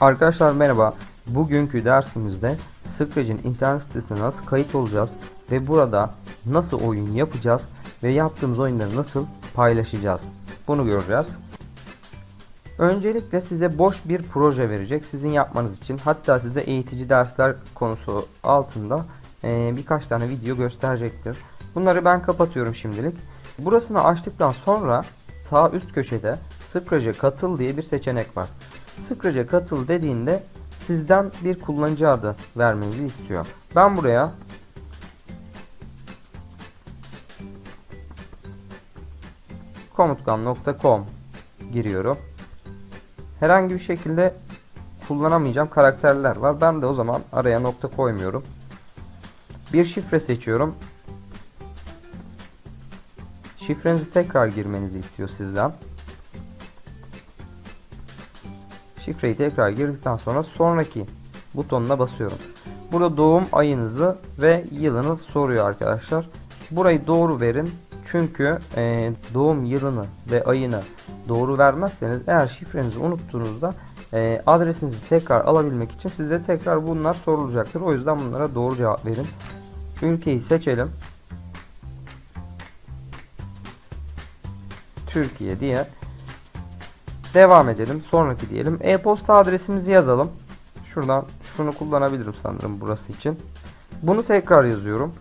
Arkadaşlar merhaba. Bugünkü dersimizde Scratch'in internet sitesine nasıl kayıt olacağız ve burada nasıl oyun yapacağız ve yaptığımız oyunları nasıl paylaşacağız. Bunu göreceğiz. Öncelikle size boş bir proje verecek sizin yapmanız için. Hatta size eğitici dersler konusu altında birkaç tane video gösterecektir. Bunları ben kapatıyorum şimdilik. Burasını açtıktan sonra sağ üst köşede Scratch'e katıl diye bir seçenek var. Scratch'e katıl dediğinde sizden bir kullanıcı adı vermenizi istiyor. Ben buraya komutkan.com giriyorum. Herhangi bir şekilde kullanamayacağım karakterler var. Ben de o zaman araya nokta koymuyorum. Bir şifre seçiyorum. Şifrenizi tekrar girmenizi istiyor sizden. Şifreyi tekrar girdikten sonra sonraki butonuna basıyorum. Burada doğum ayınızı ve yılını soruyor arkadaşlar. Burayı doğru verin. Çünkü e, doğum yılını ve ayını doğru vermezseniz eğer şifrenizi unuttuğunuzda e, adresinizi tekrar alabilmek için size tekrar bunlar sorulacaktır. O yüzden bunlara doğru cevap verin. Ülkeyi seçelim. Türkiye diye devam edelim. Sonraki diyelim. E-posta adresimizi yazalım. Şuradan şunu kullanabilirim sanırım burası için. Bunu tekrar yazıyorum.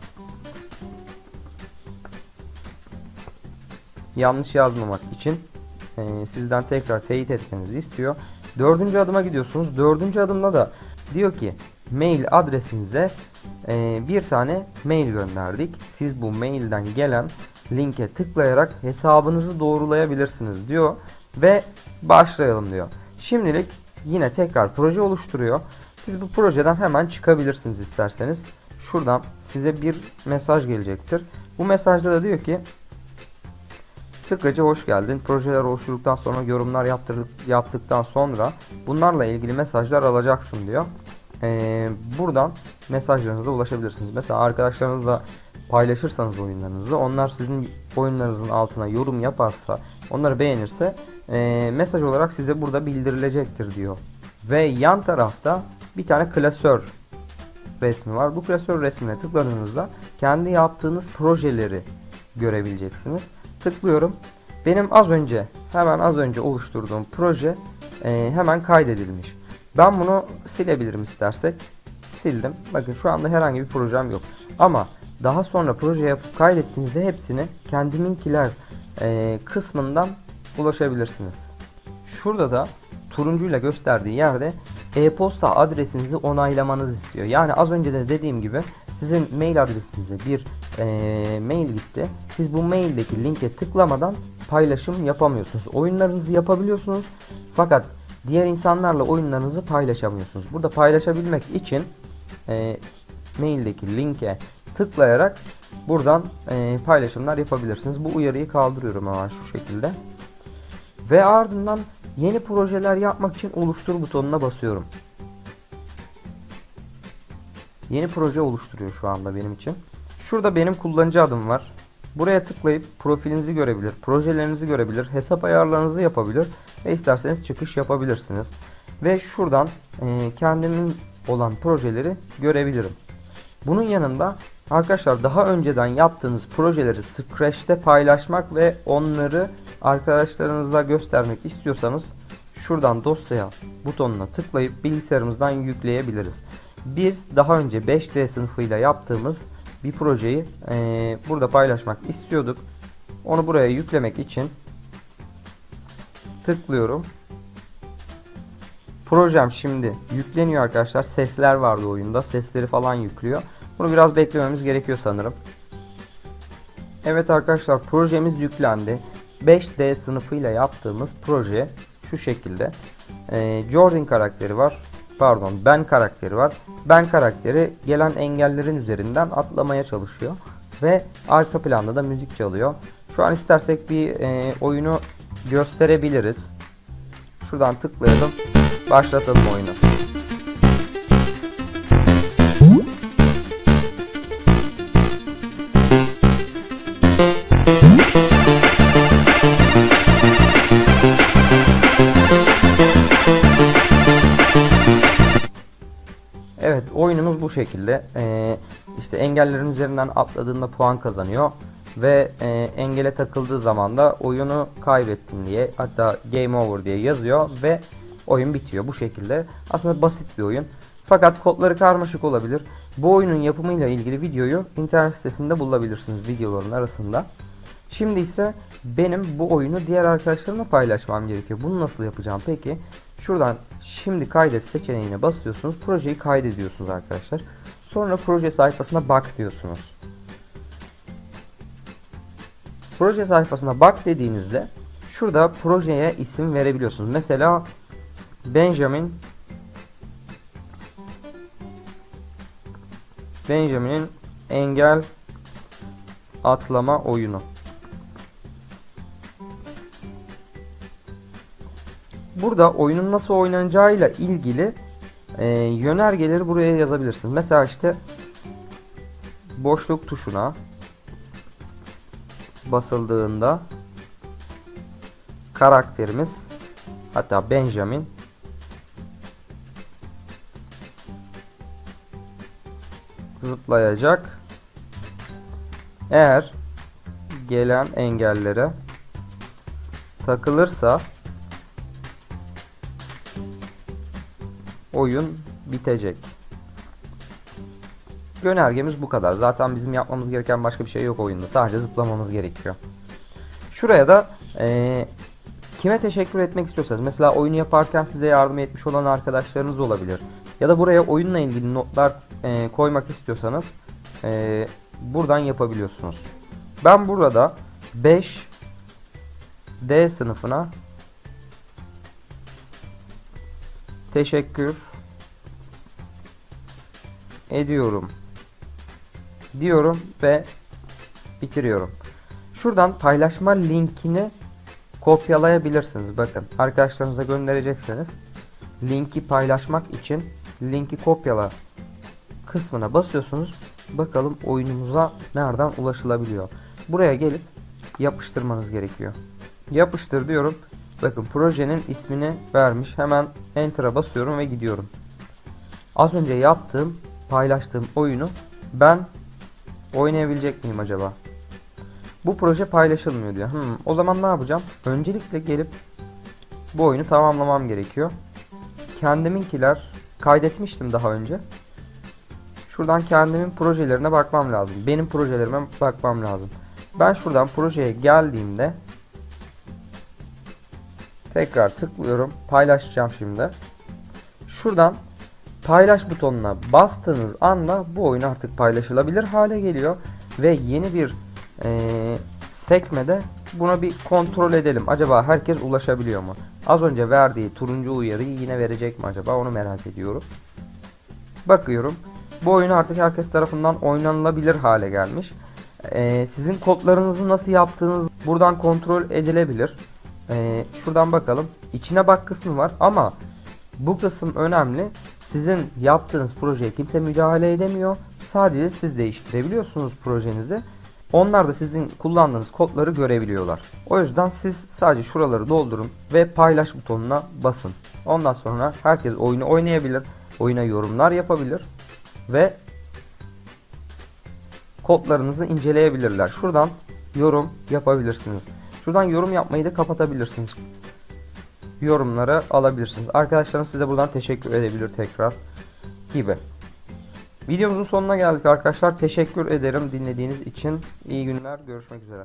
Yanlış yazmamak için e, sizden tekrar teyit etmenizi istiyor. Dördüncü adıma gidiyorsunuz. Dördüncü adımda da diyor ki mail adresinize e, bir tane mail gönderdik. Siz bu mailden gelen linke tıklayarak hesabınızı doğrulayabilirsiniz diyor ve başlayalım diyor. Şimdilik yine tekrar proje oluşturuyor. Siz bu projeden hemen çıkabilirsiniz isterseniz. Şuradan size bir mesaj gelecektir. Bu mesajda da diyor ki Scratch'e hoş geldin. Projeler oluşturduktan sonra yorumlar yaptırdık, yaptıktan sonra bunlarla ilgili mesajlar alacaksın diyor. Ee, buradan mesajlarınıza ulaşabilirsiniz. Mesela arkadaşlarınızla paylaşırsanız oyunlarınızı onlar sizin oyunlarınızın altına yorum yaparsa onları beğenirse e, mesaj olarak size burada bildirilecektir diyor. Ve yan tarafta bir tane klasör resmi var. Bu klasör resmine tıkladığınızda kendi yaptığınız projeleri görebileceksiniz. Tıklıyorum. Benim az önce hemen az önce oluşturduğum proje e, hemen kaydedilmiş. Ben bunu silebilirim istersek. Sildim. Bakın şu anda herhangi bir projem yok. Ama daha sonra proje yapıp kaydettiğinizde hepsini kendiminkiler e, kısmından ulaşabilirsiniz. Şurada da turuncuyla gösterdiği yerde e-posta adresinizi onaylamanızı istiyor. Yani az önce de dediğim gibi sizin mail adresinize bir e, mail gitti. Siz bu maildeki linke tıklamadan paylaşım yapamıyorsunuz. Oyunlarınızı yapabiliyorsunuz fakat diğer insanlarla oyunlarınızı paylaşamıyorsunuz. Burada paylaşabilmek için e, maildeki linke tıklayarak buradan e, paylaşımlar yapabilirsiniz. Bu uyarıyı kaldırıyorum hemen şu şekilde. Ve ardından yeni projeler yapmak için oluştur butonuna basıyorum. Yeni proje oluşturuyor şu anda benim için. Şurada benim kullanıcı adım var. Buraya tıklayıp profilinizi görebilir, projelerinizi görebilir, hesap ayarlarınızı yapabilir ve isterseniz çıkış yapabilirsiniz. Ve şuradan kendimin olan projeleri görebilirim. Bunun yanında arkadaşlar daha önceden yaptığınız projeleri Scratch'te paylaşmak ve onları arkadaşlarınıza göstermek istiyorsanız şuradan dosya butonuna tıklayıp bilgisayarımızdan yükleyebiliriz. Biz daha önce 5D sınıfıyla yaptığımız bir projeyi e, burada paylaşmak istiyorduk. Onu buraya yüklemek için tıklıyorum. Projem şimdi yükleniyor arkadaşlar. Sesler vardı oyunda. Sesleri falan yüklüyor. Bunu biraz beklememiz gerekiyor sanırım. Evet arkadaşlar projemiz yüklendi. 5D sınıfıyla yaptığımız proje şu şekilde. Ee, Jordan karakteri var. Pardon Ben karakteri var. Ben karakteri gelen engellerin üzerinden atlamaya çalışıyor. Ve arka planda da müzik çalıyor. Şu an istersek bir e, oyunu gösterebiliriz. Şuradan tıklayalım. Başlatalım oyunu. Şekilde. Ee, işte engellerin üzerinden atladığında puan kazanıyor ve e, engele takıldığı zaman da oyunu kaybettin diye hatta game over diye yazıyor ve oyun bitiyor bu şekilde. Aslında basit bir oyun. Fakat kodları karmaşık olabilir. Bu oyunun yapımıyla ilgili videoyu internet sitesinde bulabilirsiniz videoların arasında. Şimdi ise benim bu oyunu diğer arkadaşlarımla paylaşmam gerekiyor. Bunu nasıl yapacağım peki? Şuradan şimdi kaydet seçeneğine basıyorsunuz. Projeyi kaydediyorsunuz arkadaşlar. Sonra proje sayfasına bak diyorsunuz. Proje sayfasına bak dediğinizde şurada projeye isim verebiliyorsunuz. Mesela Benjamin Benjamin'in engel atlama oyunu. Burada oyunun nasıl oynanacağıyla ilgili e, yönergeleri buraya yazabilirsiniz. Mesela işte boşluk tuşuna basıldığında karakterimiz hatta Benjamin zıplayacak. Eğer gelen engellere takılırsa oyun bitecek. Yönergemiz bu kadar. Zaten bizim yapmamız gereken başka bir şey yok oyunda. Sadece zıplamamız gerekiyor. Şuraya da eee, kime teşekkür etmek istiyorsanız mesela oyunu yaparken size yardım etmiş olan arkadaşlarınız olabilir. Ya da buraya oyunla ilgili notlar eee, koymak istiyorsanız eee, buradan yapabiliyorsunuz. Ben burada 5 D sınıfına teşekkür ediyorum diyorum ve bitiriyorum. Şuradan paylaşma linkini kopyalayabilirsiniz. Bakın arkadaşlarınıza göndereceksiniz. Linki paylaşmak için linki kopyala kısmına basıyorsunuz. Bakalım oyunumuza nereden ulaşılabiliyor. Buraya gelip yapıştırmanız gerekiyor. Yapıştır diyorum. Bakın projenin ismini vermiş. Hemen enter'a basıyorum ve gidiyorum. Az önce yaptığım, paylaştığım oyunu ben oynayabilecek miyim acaba? Bu proje paylaşılmıyor diyor. Hmm, o zaman ne yapacağım? Öncelikle gelip bu oyunu tamamlamam gerekiyor. Kendiminkiler kaydetmiştim daha önce. Şuradan kendimin projelerine bakmam lazım. Benim projelerime bakmam lazım. Ben şuradan projeye geldiğimde tekrar tıklıyorum. Paylaşacağım şimdi. Şuradan paylaş butonuna bastığınız anda bu oyun artık paylaşılabilir hale geliyor ve yeni bir eee, sekmede buna bir kontrol edelim. Acaba herkes ulaşabiliyor mu? Az önce verdiği turuncu uyarıyı yine verecek mi acaba? Onu merak ediyorum. Bakıyorum. Bu oyun artık herkes tarafından oynanılabilir hale gelmiş. Eee, sizin kodlarınızı nasıl yaptığınız buradan kontrol edilebilir. Eee, şuradan bakalım. İçine bak kısmı var ama bu kısım önemli. Sizin yaptığınız projeye kimse müdahale edemiyor. Sadece siz değiştirebiliyorsunuz projenizi. Onlar da sizin kullandığınız kodları görebiliyorlar. O yüzden siz sadece şuraları doldurun ve paylaş butonuna basın. Ondan sonra herkes oyunu oynayabilir. Oyuna yorumlar yapabilir ve kodlarınızı inceleyebilirler. Şuradan yorum yapabilirsiniz. Şuradan yorum yapmayı da kapatabilirsiniz yorumları alabilirsiniz. Arkadaşlarım size buradan teşekkür edebilir tekrar gibi. Videomuzun sonuna geldik arkadaşlar. Teşekkür ederim dinlediğiniz için. İyi günler. Görüşmek üzere.